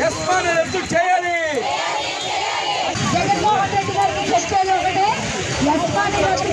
యస్మాన్ రద్దు చేయాలి జగన్మోహన్ రెడ్డి గారికి చెప్పేది ఒకటే. యజమాని రద్దు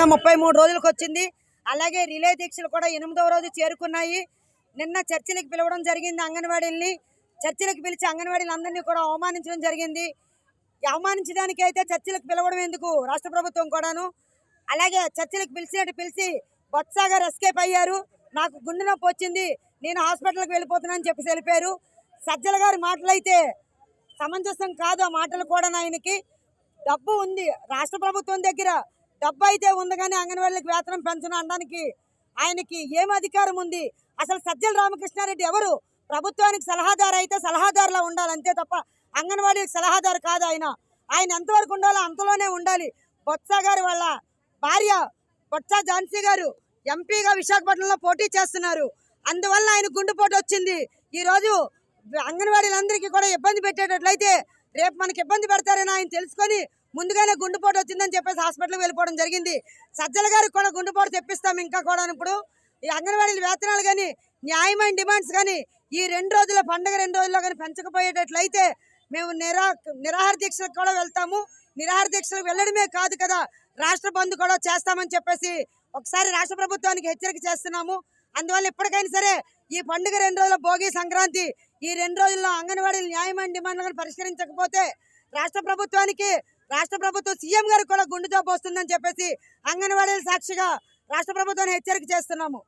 ఇంకా ముప్పై మూడు రోజులకు వచ్చింది. అలాగే రిలే దీక్షలు కూడా ఎనిమిదవ రోజు చేరుకున్నాయి. నిన్న చర్చిలకు పిలవడం జరిగింది అంగన్వాడీల్ని. చర్చిలకు పిలిచి అంగన్వాడీలు అందరినీ కూడా అవమానించడం జరిగింది. అవమానించడానికి అయితే చర్చిలకు పిలవడం ఎందుకు? రాష్ట్ర ప్రభుత్వం కూడాను. అలాగే చర్చిలకు పిలిచినట్టు పిలిచి బొత్సాగారు ఎస్కేప్ అయ్యారు. నాకు గుండె నొప్పి వచ్చింది. నేను హాస్పిటల్కి వెళ్ళిపోతున్నానని చెప్పి తెలిపారు. సజ్జల గారి మాటలైతే సమంజసం కాదు ఆ మాటలు కూడా ఆయనకి డబ్బు ఉంది. రాష్ట్ర ప్రభుత్వం దగ్గర డబ్బు అయితే ఉంది కానీ అంగన్వాడీలకు వేతనం పెంచను అనడానికి ఆయనకి ఏం అధికారం ఉంది? అసలు సజ్జల రామకృష్ణారెడ్డి ఎవరు? ప్రభుత్వానికి సలహాదారు అయితే సలహాదారులా ఉండాలి అంతే తప్ప అంగన్వాడీకి సలహాదారు కాదు ఆయన. ఆయన ఎంతవరకు ఉండాలో అంతలోనే ఉండాలి. బొత్స గారు వాళ్ళ భార్య బొత్స ఝాన్సీ గారు ఎంపీగా విశాఖపట్నంలో పోటీ చేస్తున్నారు. అందువల్ల ఆయన గుండెపోటు వచ్చింది. ఈరోజు అంగన్వాడీలందరికీ కూడా ఇబ్బంది పెట్టేటట్లయితే రేపు మనకి ఇబ్బంది పెడతారని ఆయన తెలుసుకొని ముందుగానే గుండెపోటు వచ్చిందని చెప్పేసి హాస్పిటల్కి వెళ్ళిపోవడం జరిగింది. సజ్జల గారికి కూడా గుండెపోటు తెప్పిస్తాం ఇంకా కూడా ఇప్పుడు. ఈ అంగన్వాడీల వేతనాలు కానీ న్యాయమైన డిమాండ్స్ కానీ ఈ రెండు రోజుల పండుగ రెండు రోజుల్లో కానీ పెంచకపోయేటట్లయితే మేము నిరా నిరాహార దీక్షలకు కూడా వెళ్తాము. నిరాహార దీక్షలకు వెళ్ళడమే కాదు కదా రాష్ట్ర బంద్ కూడా చేస్తామని చెప్పేసి ఒకసారి రాష్ట్ర ప్రభుత్వానికి హెచ్చరిక చేస్తున్నాము. అందువల్ల ఇప్పటికైనా సరే ఈ పండుగ రెండు రోజుల భోగి సంక్రాంతి ఈ రెండు రోజుల్లో అంగన్వాడీల న్యాయమైన డిమాండ్లు కానీ పరిష్కరించకపోతే రాష్ట్ర ప్రభుత్వానికి రాష్ట్ర ప్రభుత్వం సీఎం గారికి కూడా గుండె జబ్బు వస్తుందని చెప్పేసి అంగన్వాడీల సాక్షిగా రాష్ట్ర ప్రభుత్వాన్ని హెచ్చరిక చేస్తున్నాము.